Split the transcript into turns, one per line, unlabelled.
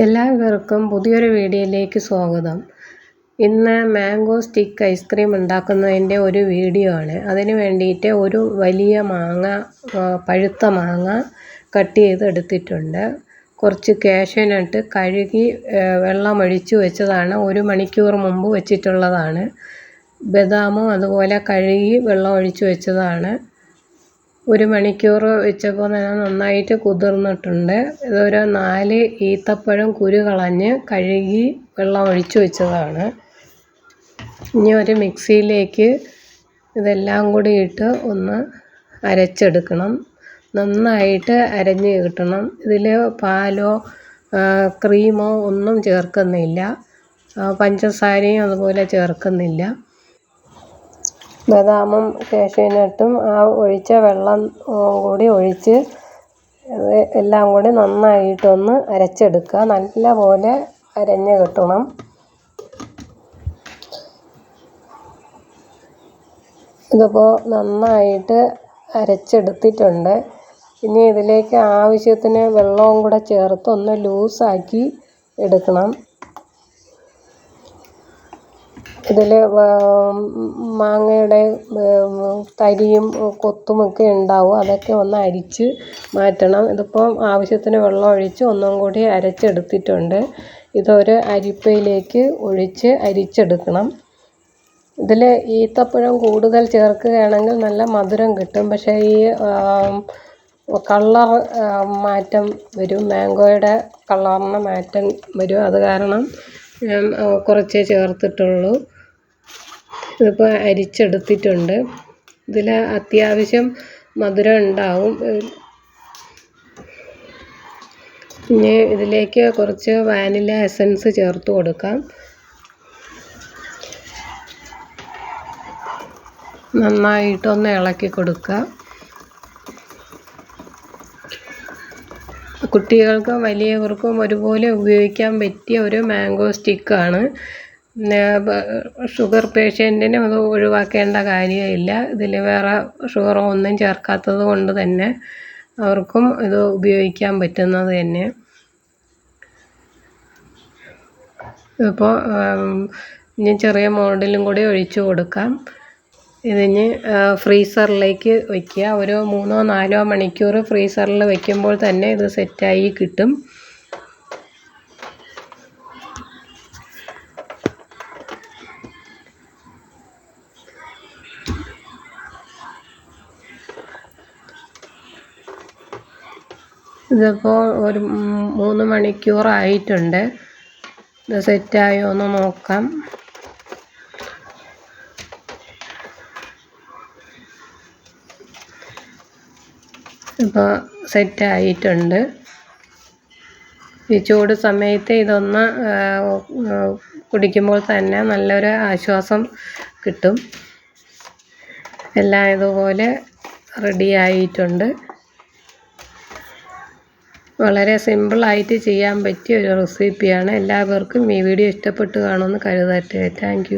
എല്ലാവർക്കും പുതിയൊരു വീഡിയോയിലേക്ക് സ്വാഗതം. ഇന്ന് മാംഗോ സ്റ്റിക്ക് ഐസ്ക്രീം ഉണ്ടാക്കുന്നതിന്റെ ഒരു വീഡിയോ ആണ്. അതിന് വേണ്ടിയിട്ട് ഒരു വലിയ മാങ്ങ പഴുത്ത മാങ്ങ കട്ട് ചെയ്ത് എടുത്തിട്ടുണ്ട്. കുറച്ച് കാഷ്യനട്ട് കഴുകി വെള്ളമൊഴിച്ച് വെച്ചതാണ്. ഒരു മണിക്കൂർ മുമ്പ് വെച്ചിട്ടുള്ളതാണ്. ബദാമും അതുപോലെ കഴുകി വെള്ളം ഒഴിച്ച് വെച്ചതാണ്. ഒരു മണിക്കൂർ വെച്ചപ്പോൾ തന്നെ നന്നായിട്ട് കുതിർന്നിട്ടുണ്ട്. ഇതൊരു നാല് ഈത്തപ്പഴം കുരു കളഞ്ഞ് കഴുകി വെള്ളം ഒഴിച്ചു വെച്ചതാണ്. ഇനി ഒരു മിക്സിയിലേക്ക് ഇതെല്ലാം കൂടി ഇട്ട് ഒന്ന് അരച്ചെടുക്കണം. നന്നായിട്ട് അരഞ്ഞ് കിട്ടണം. ഇതിൽ പാലോ ക്രീമോ ഒന്നും ചേർക്കുന്നില്ല. പഞ്ചസാരയും അതുപോലെ ചേർക്കുന്നില്ല. ബദാമും കാഷ്യൂനട്ടും ആ ഒഴിച്ച വെള്ളം കൂടി ഒഴിച്ച് എല്ലാം കൂടി നന്നായിട്ടൊന്ന് അരച്ചെടുക്കുക. നല്ല പോലെ അരഞ്ഞ് കിട്ടണം. ഇതിപ്പോൾ നന്നായിട്ട് അരച്ചെടുത്തിട്ടുണ്ട്. ഇനി ഇതിലേക്ക് ആവശ്യത്തിന് വെള്ളവും കൂടെ ചേർത്ത് ഒന്ന് ലൂസാക്കി എടുക്കണം. ഇതിൽ മാങ്ങയുടെ തരിയും കൊത്തുമൊക്കെ ഉണ്ടാവും. അതൊക്കെ ഒന്ന് അരിച്ച് മാറ്റണം. ഇതിപ്പോൾ ആവശ്യത്തിന് വെള്ളം ഒഴിച്ച് ഒന്നും കൂടി അരച്ചെടുത്തിട്ടുണ്ട്. ഇതൊരു അരിപ്പയിലേക്ക് ഒഴിച്ച് അരിച്ചെടുക്കണം. ഇതിൽ ഈത്തപ്പഴം കൂടുതൽ ചേർക്കുകയാണെങ്കിൽ നല്ല മധുരം കിട്ടും. പക്ഷേ ഈ കളർ മാറ്റം വരും. മാംഗോയുടെ കളറിന് മാറ്റം വരും. അത് കാരണം ഞാൻ കുറച്ചേ ചേർത്തിട്ടുള്ളൂ. ഇതിപ്പോൾ അരിച്ചെടുത്തിട്ടുണ്ട്. ഇതിൽ അത്യാവശ്യം മധുരം ഉണ്ടാവും. ഇനി ഇതിലേക്ക് കുറച്ച് വാനില എസൻസ് ചേർത്ത് കൊടുക്കാം. നന്നായിട്ടൊന്ന് ഇളക്കി കൊടുക്കുക. കുട്ടികൾക്കും വലിയവർക്കും ഒരുപോലെ ഉപയോഗിക്കാൻ പറ്റിയ ഒരു മാംഗോ സ്റ്റിക്കാണ്. ഷുഗർ പേഷ്യന്റിന് അത് ഒഴിവാക്കേണ്ട കാര്യമില്ല. ഇതിൽ വേറെ ഷുഗറോ ഒന്നും ചേർക്കാത്തത് കൊണ്ട് തന്നെ അവർക്കും ഇത് ഉപയോഗിക്കാൻ പറ്റുന്നത് തന്നെ. ഇപ്പോൾ ഇനി ചെറിയ മോൾഡിലും കൂടി ഒഴിച്ചു കൊടുക്കാം. ഇതിന് ഫ്രീസറിലേക്ക് വയ്ക്കുക ഒരു മൂന്നോ നാലോ മണിക്കൂർ ഫ്രീസറിൽ വയ്ക്കുമ്പോൾ തന്നെ ഇത് സെറ്റായി കിട്ടും. ഇതിപ്പോൾ ഒരു മൂന്ന് മണിക്കൂറായിട്ടുണ്ട്. ഇത് സെറ്റായോ എന്ന് നോക്കാം. ഇപ്പോൾ സെറ്റായിട്ടുണ്ട്. ഈ ചൂട് സമയത്ത് ഇതൊന്ന് കുടിക്കുമ്പോൾ തന്നെ നല്ലൊരു ആശ്വാസം കിട്ടും. എല്ലാം ഇതുപോലെ റെഡി ആയിട്ടുണ്ട് വളരെ സിമ്പിളായിട്ട് ചെയ്യാൻ പറ്റിയ ഒരു റെസിപ്പിയാണ് എല്ലാവർക്കും ഈ വീഡിയോ ഇഷ്ടപ്പെട്ടു കാണുമെന്ന് കരുതട്ടെ. താങ്ക്